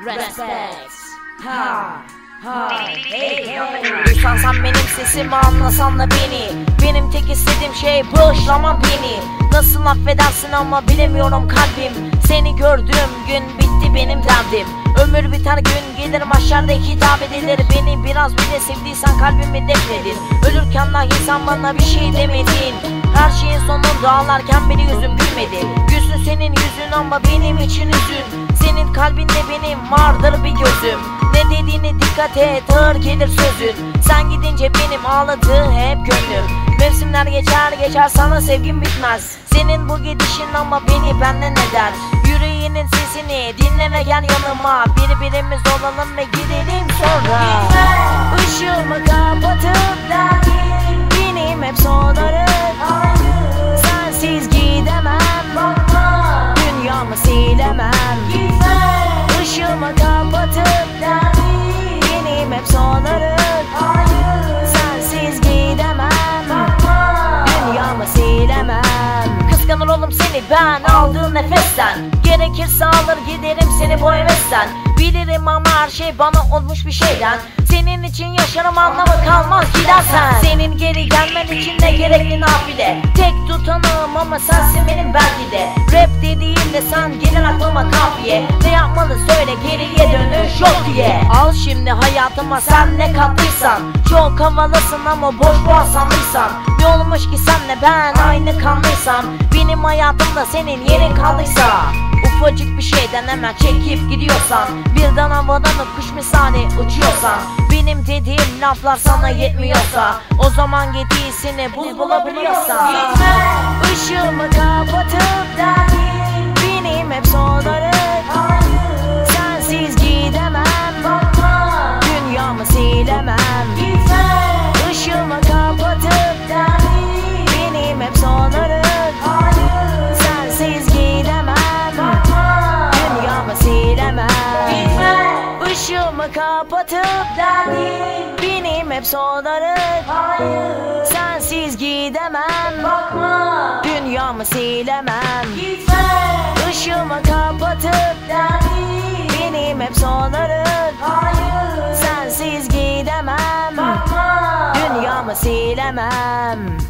Respect. Ha. Ha. Hey hey. Duysan sen benim sesimi anlasan da beni Benim tek istediğim şey bağışlama beni Nasıl affedersin ama bilemiyorum kalbim Seni gördüğüm gün bitti benim derdim Ömür biter gün gelir mahşerde hitap edilir Beni biraz bile sevdiysen kalbimi defnedin Ölürken dahi sen bana bir şey demedin Her şeyin sonunda ağlarken beni yüzüm gülmedi Gülsün senin yüzün ama benim için üzün Senin kalbinde benim vardır bir gözüm. Ne dediğini dikkat et ağır gelir sözün. Sen gidince benim ağladığı hep gönlüm. Mevsimler geçer geçer sana sevgim bitmez. Senin bu gidişin ama beni benden eder. Yüreğinin sesini dinle ve gel yanıma. Birbirimiz olalım ve gidelim sonra. Işığımı oğlum seni ben aldığın nefesten. Gerekirse alır giderim seni bu hevesten. Bilirim ama her şey bana olmuş bir şeyden Senin için yaşarım anlamı kalmaz gidersen Senin geri gelmen için ne gerekli nafile? Tek tutanığım ama sensin benim belki de Rap dediğimde sen gelir aklıma kafiye. Ne yapmalı söyle geriye dönüş yok diye. Al şimdi hayatıma sen ne kattıysan Çok havalısın ama boş boğazsanlıysan Ne olmuş ki senle ben aynı kanlıysam Benim hayatımda senin yerin kaldıysa Ufacık bir şeyden hemen çekip gidiyorsan Birden havadan kuş misali uçuyorsan Benim dediğim laflar sana yetmiyorsa O zaman git iyisini bul bulabiliyorsan Işığımı Işığımı kapatıp benim hep sonarım Sensiz gidemem. Dünyamı silemem. Işığımı kapatıp benim hep sonarım Sensiz gidemem. Dünyamı silemem